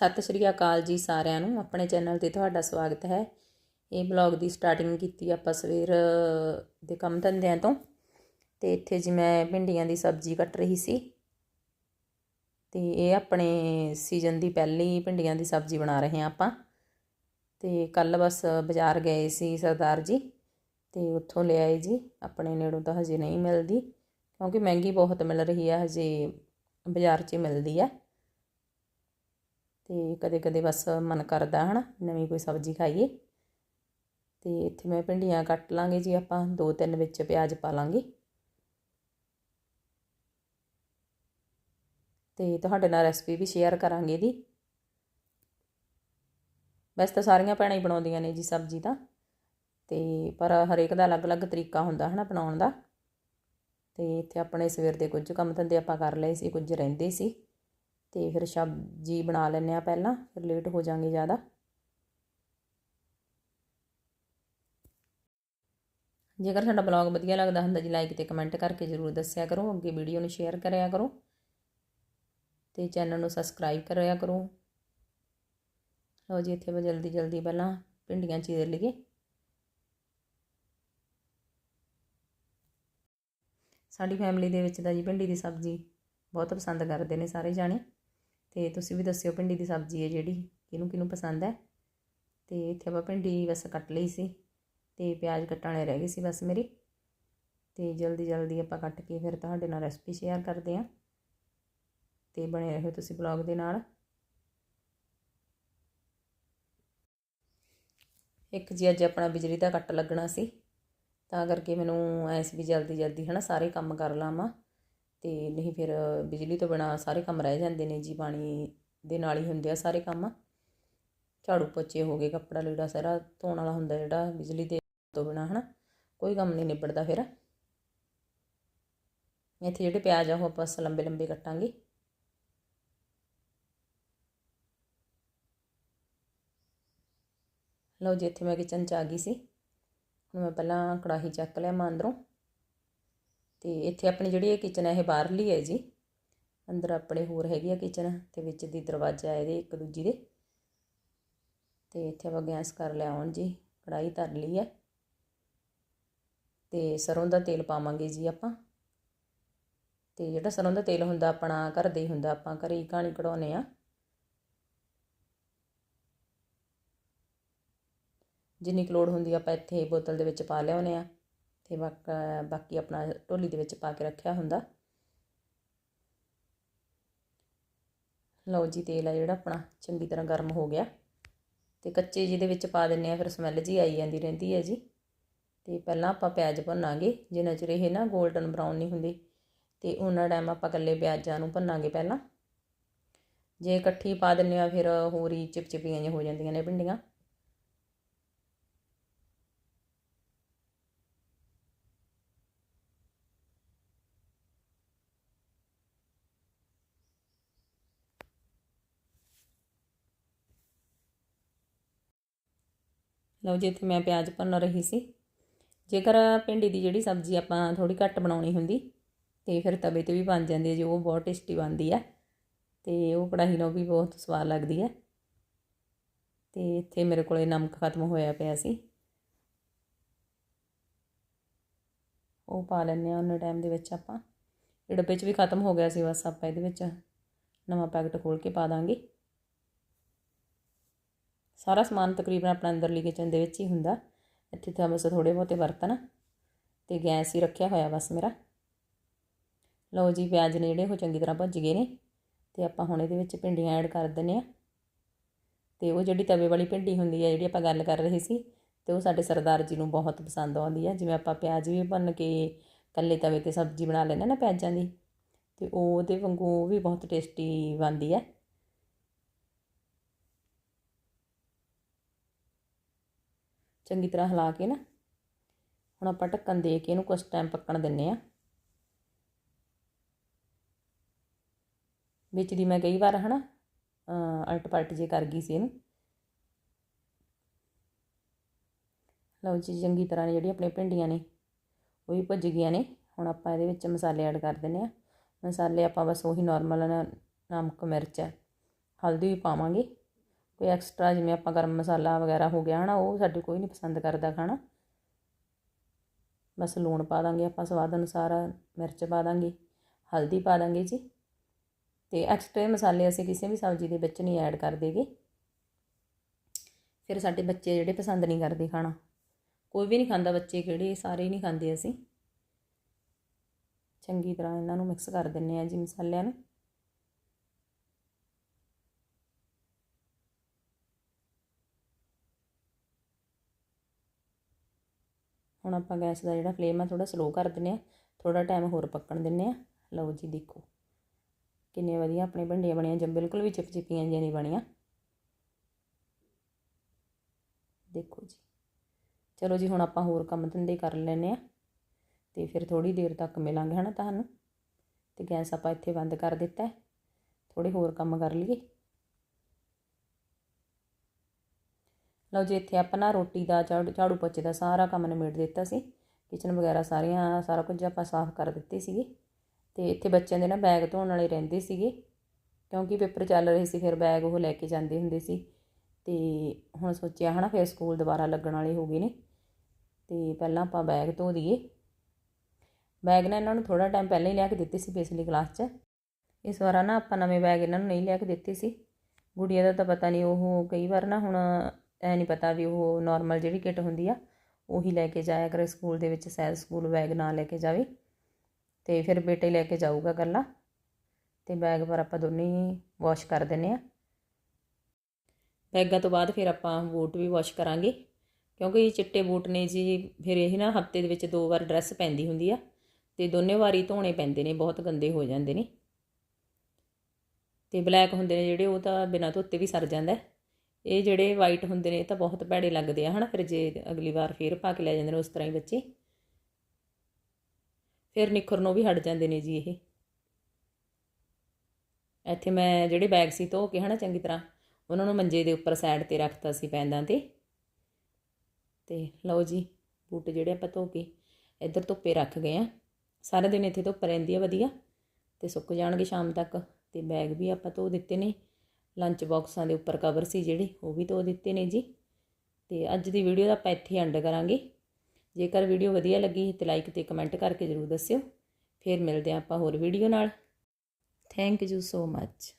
ਸਤਿ ਸ਼੍ਰੀ ਅਕਾਲ ਜੀ ਸਾਰਿਆਂ ਨੂੰ। ਆਪਣੇ ਚੈਨਲ ਤੇ ਤੁਹਾਡਾ ਸਵਾਗਤ ਹੈ। ਇਹ ਬਲੌਗ ਦੀ ਸਟਾਰਟਿੰਗ ਕੀਤੀ ਆਪਾਂ ਸਵੇਰ ਦੇ ਕੰਮ ਧੰਦਿਆਂ ਤੋਂ। ਤੇ ਇੱਥੇ ਜੀ ਮੈਂ ਭਿੰਡੀਆਂ ਦੀ ਸਬਜ਼ੀ ਕੱਟ ਰਹੀ ਸੀ। ਤੇ ਇਹ ਆਪਣੇ ਸੀਜ਼ਨ ਦੀ ਪਹਿਲੀ ਭਿੰਡੀਆਂ ਦੀ ਸਬਜ਼ੀ ਬਣਾ ਰਹੇ ਹਾਂ ਆਪਾਂ। ਤੇ ਕੱਲ ਬਸ ਬਾਜ਼ਾਰ ਗਏ ਸੀ ਸਰਦਾਰ ਜੀ। ਤੇ ਉੱਥੋਂ ਲੈ ਆਏ ਜੀ। ਆਪਣੇ ਨੇੜੋਂ ਤਾਂ ਹਜੇ ਨਹੀਂ ਮਿਲਦੀ। ਕਿਉਂਕਿ ਮਹਿੰਗੀ ਬਹੁਤ ਮਿਲ ਰਹੀ ਹੈ ਹਜੇ ਬਾਜ਼ਾਰ 'ਚ ਮਿਲਦੀ ਹੈ ਤੇ ਕਦੇ ਕਦੇ ਬਸ ਮਨ ਕਰਦਾ ਹਨਾ, ਨਵੀਂ ਕੋਈ ਸਬਜ਼ੀ ਖਾਈਏ। ਤੇ ਇੱਥੇ ਮੈਂ ਭਿੰਡੀਆਂ ਕੱਟ ਲਾਂਗੇ ਜੀ ਆਪਾਂ ਦੋ ਤਿੰਨ ਵਿੱਚ ਪਿਆਜ਼ ਪਾ ਲਾਂਗੇ। ਤੇ ਤੁਹਾਡੇ ਨਾਲ ਰੈਸਪੀ ਵੀ ਸ਼ੇਅਰ ਕਰਾਂਗੇ ਦੀ ਵੈਸੇ ਤਾਂ ਸਾਰੀਆਂ ਭੈਣਾਂ ਹੀ ਬਣਾਉਂਦੀਆਂ ਨੇ ਜੀ ਸਬਜ਼ੀ ਤਾਂ। ਤੇ ਪਰ ਹਰੇਕ ਦਾ ਅਲੱਗ-ਅਲੱਗ ਤਰੀਕਾ ਹੁੰਦਾ ਹਨਾ ਬਣਾਉਣ ਦਾ। ਤੇ ਇੱਥੇ ਆਪਣੇ ਸਵੇਰ ਦੇ ਕੁਝ ਕੰਮ ਧੰਦੇ ਆਪਾਂ ਕਰ ਲਏ ਸੀ, ਕੁਝ ਰਹਿੰਦੇ ਸੀ। ਅਤੇ ਫਿਰ ਸਬਜ਼ੀ ਬਣਾ ਲੈਂਦੇ ਹਾਂ ਪਹਿਲਾਂ, ਫਿਰ ਲੇਟ ਹੋ ਜਾਂਗੇ ਜ਼ਿਆਦਾ। ਜੇਕਰ ਸਾਡਾ ਬਲੌਗ ਵਧੀਆ ਲੱਗਦਾ ਹੁੰਦਾ ਜੀ ਲਾਈਕ ਤੇ ਕਮੈਂਟ ਕਰਕੇ ਜ਼ਰੂਰ ਦੱਸਿਆ ਕਰੋ, ਅੱਗੇ ਵੀਡੀਓ ਨੂੰ ਸ਼ੇਅਰ ਕਰਿਆ ਕਰੋ ਤੇ ਚੈਨਲ ਨੂੰ ਸਬਸਕ੍ਰਾਈਬ ਕਰਿਆ ਕਰੋ। ਲਓ ਜੀ, ਇੱਥੇ ਮੈਂ ਜਲਦੀ ਜਲਦੀ ਪਹਿਲਾਂ ਭਿੰਡੀਆਂ ਚੀਰ ਲਈਏ। ਸਾਡੀ ਫੈਮਿਲੀ ਦੇ ਵਿੱਚ ਤਾਂ ਜੀ ਭਿੰਡੀ ਦੀ ਸਬਜ਼ੀ ਬਹੁਤ ਪਸੰਦ ਕਰਦੇ ਨੇ ਸਾਰੇ ਜਾਣੇ। ਤੇ ਤੁਸੀਂ ਵੀ ਦੱਸਿਓ ਭਿੰਡੀ ਦੀ ਸਬਜ਼ੀ ਹੈ ਜਿਹੜੀ, ਕਿਹਨੂੰ ਕਿਹਨੂੰ ਪਸੰਦ ਹੈ। ਤੇ ਇੱਥੇ ਆਪਾਂ ਭਿੰਡੀ ਬਸ ਕੱਟ ਲਈ ਸੀ ਤੇ ਪਿਆਜ਼ ਕੱਟਣ ਵਾਲੇ ਰਹਿ ਗਏ ਸੀ ਬਸ ਮੇਰੀ। ਤੇ ਜਲਦੀ ਜਲਦੀ ਆਪਾਂ ਕੱਟ ਕੇ ਫਿਰ ਤੁਹਾਡੇ ਨਾਲ ਰੈਸਪੀ ਸ਼ੇਅਰ ਕਰਦੇ ਆਂ ਤੇ ਬਣੇ ਰਹੋ ਤੁਸੀਂ ਬਲੌਗ ਦੇ ਨਾਲ। ਇੱਕ ਜੀ ਅੱਜ ਆਪਣਾ ਬਿਜਲੀ ਦਾ ਕੱਟ ਲੱਗਣਾ ਸੀ, ਤਾਂ ਕਰਕੇ ਮੈਨੂੰ ਐਸ ਵੀ ਜਲਦੀ ਜਲਦੀ ਹਨਾ ਸਾਰੇ ਕੰਮ ਕਰ ਲਾਵਾਂ। ਅਤੇ ਨਹੀਂ ਫਿਰ ਬਿਜਲੀ ਤੋਂ ਬਿਨਾਂ ਸਾਰੇ ਕੰਮ ਰਹਿ ਜਾਂਦੇ ਨੇ ਜੀ, ਪਾਣੀ ਦੇ ਨਾਲ ਹੀ ਹੁੰਦੇ ਆ ਸਾਰੇ ਕੰਮ। ਝਾੜੂ ਪੋਚੇ ਹੋ ਗਏ, ਕੱਪੜਾ ਲੀੜਾ ਸਾਰਾ ਧੋਣ ਵਾਲਾ ਹੁੰਦਾ ਜਿਹੜਾ ਬਿਜਲੀ ਦੇ ਤੋਂ ਬਿਨਾ, ਹਨਾ? ਕੋਈ ਕੰਮ ਨਹੀਂ ਨਿਬੜਦਾ ਫਿਰ। ਇੱਥੇ ਜਿਹੜੇ ਪਿਆਜ਼ ਆ, ਉਹ ਆਪਾਂ ਲੰਬੇ ਲੰਬੇ ਕੱਟਾਂਗੇ। ਲਓ ਜੀ, ਇੱਥੇ ਮੈਂ ਕਿਚਨ ਚ ਆ ਗਈ ਸੀ। ਹੁਣ ਮੈਂ ਪਹਿਲਾਂ ਕੜਾਹੀ ਚੱਕ ਲਿਆ ਮੈਂ ਅੰਦਰੋਂ। ਤੇ ਇੱਥੇ ਆਪਣੀ ਜਿਹੜੀ ਇਹ ਕਿਚਨ ਹੈ ਇਹ ਬਾਹਰਲੀ ਹੈ ਜੀ। ਅੰਦਰ ਆਪਣੇ ਹੋਰ ਹੈਗੀ ਆ ਕਿਚਨ ਤੇ ਵਿੱਚ ਦੀ ਦਰਵਾਜ਼ਾ ਇਹਦੇ ਇੱਕ ਦੂਜੀ ਦੇ। ਤੇ ਇੱਥੇ ਆਪਾਂ ਗੈਸ ਕਰ ਲਿਆ ਹੁਣ ਜੀ ਕੜਾਈ ਧਰ ਲਈ ਹੈ। ਤੇ ਸਰੋਂ ਦਾ ਤੇਲ ਪਾਵਾਂਗੇ ਜੀ ਆਪਾਂ। ਤੇ ਜਿਹੜਾ ਸਰੋਂ ਦਾ ਤੇਲ ਹੁੰਦਾ, ਆਪਣਾ ਘਰ ਦੇ ਹੀ ਹੁੰਦਾ, ਆਪਾਂ ਘਰੇ ਹੀ ਕਹਾਣੀ ਕਢਾਉਨੇ ਆ ਜਿੰਨੀ ਕੁ ਲੋੜ ਹੁੰਦੀ ਆਪਾਂ ਇੱਥੇ ਬੋਤਲ ਦੇ ਵਿੱਚ ਪਾ ਲਿਆਉਨੇ ਆ ਤੇ ਬਾਕੀ ਆਪਣਾ ਢੋਲੀ ਦੇ ਵਿੱਚ ਪਾ ਕੇ ਰੱਖਿਆ ਹੁੰਦਾ। ਲਓ ਜੀ, ਤੇਲ ਆ ਜਿਹੜਾ ਆਪਣਾ, ਚੰਗੀ ਤਰ੍ਹਾਂ ਗਰਮ ਹੋ ਗਿਆ। ਤੇ ਕੱਚੇ ਜਿਹਦੇ ਵਿੱਚ ਪਾ ਦਿੰਨੇ ਆ, ਫਿਰ ਸਮੈਲ ਜੀ ਆਈ ਜਾਂਦੀ ਰਹਿੰਦੀ ਹੈ ਜੀ। ਤੇ ਪਹਿਲਾਂ ਆਪਾਂ ਪਿਆਜ਼ ਭੁੰਨਾਂਗੇ, ਜਿੰਨਾ ਚਿਰ ਇਹ ਨਾ 골ਡਨ ਬਰਾਊਨ ਨਹੀਂ ਹੁੰਦੇ, ਤੇ ਉਹਨਾਂ ਟਾਈਮ ਆਪਾਂ ਕੱਲੇ ਪਿਆਜ਼ਾਂ ਨੂੰ ਭੁੰਨਾਂਗੇ ਪਹਿਲਾਂ। ਜੇ ਇਕੱਠੀ ਪਾ ਦਿੰਨੇ ਆ, ਫਿਰ ਹੋਰ ਹੀ ਚਿਪਚਿਪੀਆਂ ਜਿਹੀਆਂ ਹੋ ਜਾਂਦੀਆਂ ਨੇ ਭਿੰਡੀਆਂ। ਲਓ ਜੀ, ਇੱਥੇ ਮੈਂ ਪਿਆਜ਼ ਭੁੰਨ ਰਹੀ ਸੀ। ਜੇਕਰ ਭਿੰਡੀ ਦੀ ਜਿਹੜੀ ਸਬਜ਼ੀ ਆਪਾਂ ਥੋੜੀ ਘੱਟ ਬਣਾਉਣੀ ਹੁੰਦੀ, ਤੇ ਫਿਰ ਤਵੇ ਤੇ ਵੀ ਬਣ ਜਾਂਦੀ ਹੈ ਜੋ, ਉਹ ਬਹੁਤ ਟੇਸਟੀ ਬਣਦੀ ਹੈ। ਤੇ ਉਹ ਕੜਾਹੀ ਨਾਲ ਵੀ ਬਹੁਤ ਸਵਾਦ ਲੱਗਦੀ ਹੈ। ਤੇ ਇੱਥੇ ਮੇਰੇ ਕੋਲੇ ਨਮਕ ਖਤਮ ਹੋਇਆ ਪਿਆ ਸੀ। ਉਹ ਪਾ ਲੈਂਦੇ ਆ ਉਹਨਾਂ ਟਾਈਮ ਦੇ ਵਿੱਚ ਆਪਾਂ। ਇਹ ਡੱਬੇ 'ਚ ਵੀ ਖਤਮ ਹੋ ਗਿਆ ਸੀ, ਬਸ ਆਪਾਂ ਇਹਦੇ ਵਿੱਚ ਨਵਾਂ ਪੈਕਟ ਖੋਲ ਕੇ ਪਾ ਦਾਂਗੇ। ਸਾਰਾ ਸਮਾਨ ਤਕਰੀਬਨ ਆਪਣਾ ਅੰਦਰਲੀ ਕਿਚਨ ਦੇ ਵਿੱਚ ਹੀ ਹੁੰਦਾ। ਇੱਥੇ ਤਾਂ ਬਸ ਥੋੜੇ ਬਹੁਤੇ ਬਰਤਨ ਤੇ ਗੈਸ ਹੀ ਰੱਖਿਆ ਹੋਇਆ ਬਸ ਮੇਰਾ। ਲਓ ਜੀ, ਪਿਆਜ਼ ਨੇ ਜਿਹੜੇ ਉਹ ਚੰਗੀ ਤਰ੍ਹਾਂ ਭੱਜ ਗਏ ਨੇ ਤੇ ਆਪਾਂ ਹੁਣ ਇਹਦੇ ਵਿੱਚ ਭਿੰਡੀਆਂ ਐਡ ਕਰ ਦਿੰਨੇ ਆ ਤੇ ਉਹ ਜਿਹੜੀ ਤਵੇ ਵਾਲੀ ਭਿੰਡੀ ਹੁੰਦੀ ਹੈ, ਜਿਹੜੀ ਆਪਾਂ ਗੱਲ ਕਰ ਰਹੇ ਸੀ, ਤੇ ਉਹ ਸਾਡੇ ਸਰਦਾਰ ਜੀ ਨੂੰ ਬਹੁਤ ਪਸੰਦ ਆਉਂਦੀ ਹੈ। ਜਿਵੇਂ ਆਪਾਂ ਪਿਆਜ਼ ਵੀ ਭੰਨ ਕੇ ਕੱਲੇ ਤਵੇ ਤੇ ਸਬਜ਼ੀ ਬਣਾ ਲੈਂਦੇ ਨਾ ਪਿਆਜ਼ਾਂ ਦੀ, ਤੇ ਉਹਦੇ ਵਾਂਗੂ ਵੀ ਬਹੁਤ ਟੇਸਟੀ ਬਣਦੀ ਹੈ। ਚੰਗੀ ਤਰ੍ਹਾਂ ਹਿਲਾ ਕੇ ਨਾ, ਹੁਣ ਆਪਾਂ ਢੱਕਣ ਦੇ ਕੇ ਇਹਨੂੰ ਕੁਝ ਟਾਈਮ ਪੱਕਣ ਦਿੰਨੇ ਆ ਵਿੱਚ ਦੀ ਮੈਂ ਕਈ ਵਾਰ ਹਨਾ ਅਲਟ ਪਲਟ ਜੇ ਕਰ ਗਈ ਸੀ ਇਹਨੂੰ। ਲਓ ਜੀ, ਚੰਗੀ ਤਰ੍ਹਾਂ ਨੇ ਜਿਹੜੀ ਆਪਣੇ ਭਿੰਡੀਆਂ ਨੇ, ਉਹ ਵੀ ਭੁੱਜ ਗਈਆਂ ਨੇ। ਹੁਣ ਆਪਾਂ ਇਹਦੇ ਵਿੱਚ ਮਸਾਲੇ ਐਡ ਕਰ ਦਿੰਨੇ ਆ ਮਸਾਲੇ ਆਪਾਂ ਬਸ ਉਹੀ ਨਾਰਮਲ ਨਮਕ, ਮਿਰਚ, ਹਲਦੀ ਵੀ ਪਾਵਾਂਗੇ। ਕੋਈ ਐਕਸਟਰਾ ਜਿਵੇਂ ਆਪਾਂ ਗਰਮ ਮਸਾਲਾ ਵਗੈਰਾ ਹੋ ਗਿਆ ਹਨਾ, ਉਹ ਸਾਡੇ ਕੋਈ ਨਹੀਂ ਪਸੰਦ ਕਰਦਾ ਖਾਣਾ। ਬਸ ਲੂਣ ਪਾ ਦਾਂਗੇ ਆਪਾਂ, ਸਵਾਦ ਅਨੁਸਾਰ ਮਿਰਚ ਪਾ ਦਾਂਗੇ, ਹਲਦੀ ਪਾ ਦਾਂਗੇ ਜੀ। ਤੇ ਐਕਸਟਰਾ ਮਸਾਲੇ ਅਸੀਂ ਕਿਸੇ ਵੀ ਸਬਜ਼ੀ ਦੇ ਵਿੱਚ ਨਹੀਂ ਐਡ ਕਰ ਕਰਦੇਗੇ ਫਿਰ ਸਾਡੇ ਬੱਚੇ ਜਿਹੜੇ ਪਸੰਦ ਨਹੀਂ ਕਰਦੇ ਖਾਣਾ। ਕੋਈ ਵੀ ਨਹੀਂ ਖਾਂਦਾ ਬੱਚੇ ਕਿਹੜੇ ਸਾਰੇ ਨਹੀਂ ਖਾਂਦੇ ਅਸੀਂ। ਚੰਗੀ ਤਰ੍ਹਾਂ ਇਹਨਾਂ ਨੂੰ ਮਿਕਸ ਕਰ ਦਿੰਨੇ ਆ ਜੀ ਮਸਾਲਿਆਂ ਨੂੰ। ਹੁਣ ਆਪਾਂ ਗੈਸ ਦਾ ਜਿਹੜਾ ਫਲੇਮ ਆ ਥੋੜਾ ਸਲੋ ਕਰ ਦਿੰਨੇ ਆ ਥੋੜਾ ਟਾਈਮ ਹੋਰ ਪੱਕਣ ਦਿੰਨੇ ਆ ਲਓ ਜੀ ਦੇਖੋ ਕਿੰਨੇ ਵਧੀਆ ਆਪਣੇ ਭਿੰਡੀਆਂ ਬਣੀਆਂ ਜਾਂ ਬਿਲਕੁਲ ਵੀ ਚਿਪਚਿਪੀਆਂ ਜਿਹੀਆਂ ਨਹੀਂ ਬਣੀਆਂ। ਦੇਖੋ ਜੀ। ਚਲੋ ਜੀ, ਹੁਣ ਆਪਾਂ ਹੋਰ ਕੰਮ ਧੰਦੇ ਕਰ ਲੈਨੇ ਆ ਤੇ ਫਿਰ ਥੋੜੀ ਦੇਰ ਤੱਕ ਮਿਲਾਂਗੇ ਹਨਾ ਤੁਹਾਨੂੰ। ਤੇ ਗੈਸ ਆਪਾਂ ਇੱਥੇ ਬੰਦ ਕਰ ਦਿੱਤਾ ਹੈ। ਥੋੜੇ ਹੋਰ ਕੰਮ ਕਰ ਲਈਏ। ਲਓ ਜੀ, ਇੱਥੇ ਆਪਾਂ ਨਾ ਰੋਟੀ ਦਾ, ਝਾੜੂ ਝਾੜੂ ਪੋਚੇ ਦਾ ਸਾਰਾ ਕੰਮ ਨਿਬੇੜ ਦਿੱਤਾ ਸੀ। ਕਿਚਨ ਵਗੈਰਾ ਸਾਰੀਆਂ, ਸਾਰਾ ਕੁਝ ਆਪਾਂ ਸਾਫ਼ ਕਰ ਦਿੱਤੇ ਸੀਗੇ। ਤੇ ਇੱਥੇ ਬੱਚਿਆਂ ਦੇ ਨਾ ਬੈਗ ਧੋਣ ਵਾਲੇ ਰਹਿੰਦੇ ਸੀਗੇ। ਕਿਉਂਕਿ ਪੇਪਰ ਚੱਲ ਰਹੇ ਸੀ, ਫਿਰ ਬੈਗ ਉਹ ਲੈ ਕੇ ਜਾਂਦੇ ਹੁੰਦੇ ਸੀ। ਤੇ ਹੁਣ ਸੋਚਿਆ ਹਨਾ, ਫਿਰ ਸਕੂਲ ਦੁਬਾਰਾ ਲੱਗਣ ਵਾਲੇ ਹੋ ਗਏ ਨੇ। ਤੇ ਪਹਿਲਾਂ ਆਪਾਂ ਬੈਗ ਧੋ ਦਈਏ। ਬੈਗ ਨਾ ਇਹਨਾਂ ਨੂੰ ਥੋੜਾ ਟਾਈਮ ਪਹਿਲਾਂ ਹੀ ਲਿਆ ਕੇ ਦਿੱਤੇ ਸੀ ਪਿਛਲੀ ਕਲਾਸ 'ਚ। ਇਸ ਵਾਰ ਨਾ ਆਪਾਂ ਨਵੇਂ ਬੈਗ ਇਹਨਾਂ ਨੂੰ ਨਹੀਂ ਲਿਆ ਕੇ ਦਿੱਤੇ ਸੀ। ਗੁੜੀਆ ਦਾ ਤਾਂ ਪਤਾ ਨਹੀਂ, ਉਹ ਕਈ ਵਾਰ ਨਾ ਹੁਣ ਐ ਨਹੀਂ ਪਤਾ ਵੀ ਉਹ ਨਾਰਮਲ ਜਿਹੜੀ ਕਿੱਟ ਹੁੰਦੀ ਆ, ਉਹੀ ਲੈ ਕੇ ਜਾਇਆ ਕਰੇ ਸਕੂਲ ਦੇ ਵਿੱਚ ਸੈਲ ਸਕੂਲ ਬੈਗ ਨਾ ਲੈ ਕੇ ਜਾਵੇ। ਤੇ ਫਿਰ ਬੇਟੇ ਲੈ ਕੇ ਜਾਊਗਾ ਗੱਲਾਂ ਤੇ ਬੈਗ ਪਰ ਆਪਾਂ ਦੋਨੇ ਹੀ ਵਾਸ਼ ਕਰ ਦਿੰਨੇ ਆ ਬੈਗਾਂ ਤੋਂ ਬਾਅਦ ਫਿਰ ਆਪਾਂ ਬੂਟ ਵੀ ਵਾਸ਼ ਕਰਾਂਗੇ, ਕਿਉਂਕਿ ਇਹ ਚਿੱਟੇ ਬੂਟ ਨੇ ਜੀ, ਫਿਰ ਇਹ ਨਾ ਹਫ਼ਤੇ ਦੇ ਵਿੱਚ ਦੋ ਵਾਰ ਡਰੈਸ ਪੈਂਦੀ ਹੁੰਦੀ ਆ ਤੇ ਦੋਨੇ ਵਾਰੀ ਧੋਣੇ ਪੈਂਦੇ ਨੇ, ਬਹੁਤ ਗੰਦੇ ਹੋ ਜਾਂਦੇ ਨੇ। ਤੇ ਬਲੈਕ ਹੁੰਦੇ ਨੇ ਜਿਹੜੇ, ਉਹ ਤਾਂ ਬਿਨਾਂ ਧੋਤੇ ਵੀ ਸਰ ਜਾਂਦਾ। ਇਹ ਜਿਹੜੇ ਵਾਈਟ ਹੁੰਦੇ ਨੇ ਇਹ ਤਾਂ ਬਹੁਤ ਭੈੜੇ ਲੱਗਦੇ ਆ, ਹਨਾ? ਫਿਰ ਜੇ ਅਗਲੀ ਵਾਰ ਫੇਰ ਪਾ ਕੇ ਲੈ ਜਾਂਦੇ ਨੇ ਉਸ ਤਰ੍ਹਾਂ ਹੀ ਬੱਚੇ। ਫਿਰ ਨਿਖਰਨੋਂ ਵੀ ਹਟ ਜਾਂਦੇ ਨੇ ਜੀ ਇਹ। ਇੱਥੇ ਮੈਂ ਜਿਹੜੇ ਬੈਗ ਸੀ ਧੋ ਕੇ, ਹਨਾ, ਚੰਗੀ ਤਰ੍ਹਾਂ, ਉਹਨਾਂ ਨੂੰ ਮੰਜੇ ਦੇ ਉੱਪਰ ਸਾਈਡ ਤੇ ਰੱਖਤਾ ਸੀ ਪੈਂਦਾਂ ਤੇ। ਤੇ ਲਓ ਜੀ, ਬੂਟ ਜਿਹੜੇ ਆਪਾਂ ਧੋ ਕੇ ਇੱਧਰ ਧੁੱਪੇ ਰੱਖ ਗਏ ਆ। ਸਾਰਾ ਦਿਨ ਇੱਥੇ ਧੁੱਪ ਰਹਿੰਦੀ ਆ, ਵਧੀਆ। ਤੇ ਸੁੱਕ ਜਾਣਗੇ ਸ਼ਾਮ ਤੱਕ। ਤੇ ਬੈਗ ਵੀ ਆਪਾਂ ਧੋ ਦਿੱਤੇ ਨੇ। ਲੰਚ ਬਾਕਸਾਂ ਦੇ ਉੱਪਰ ਕਵਰ ਸੀ ਜਿਹੜੇ, ਉਹ ਵੀ ਧੋ ਦਿੱਤੇ ਨੇ ਜੀ। ਤੇ ਅੱਜ ਦੀ ਵੀਡੀਓ ਦਾ ਆਪਾਂ ਇੱਥੇ ਐਂਡ ਕਰਾਂਗੇ। ਜੇਕਰ ਵੀਡੀਓ ਵਧੀਆ ਲੱਗੀ ਤੇ ਲਾਈਕ ਤੇ ਕਮੈਂਟ ਕਰਕੇ ਜ਼ਰੂਰ ਦੱਸਿਓ। ਫਿਰ ਮਿਲਦੇ ਹਾਂ ਆਪਾਂ ਹੋਰ ਵੀਡੀਓ ਨਾਲ। Thank you so much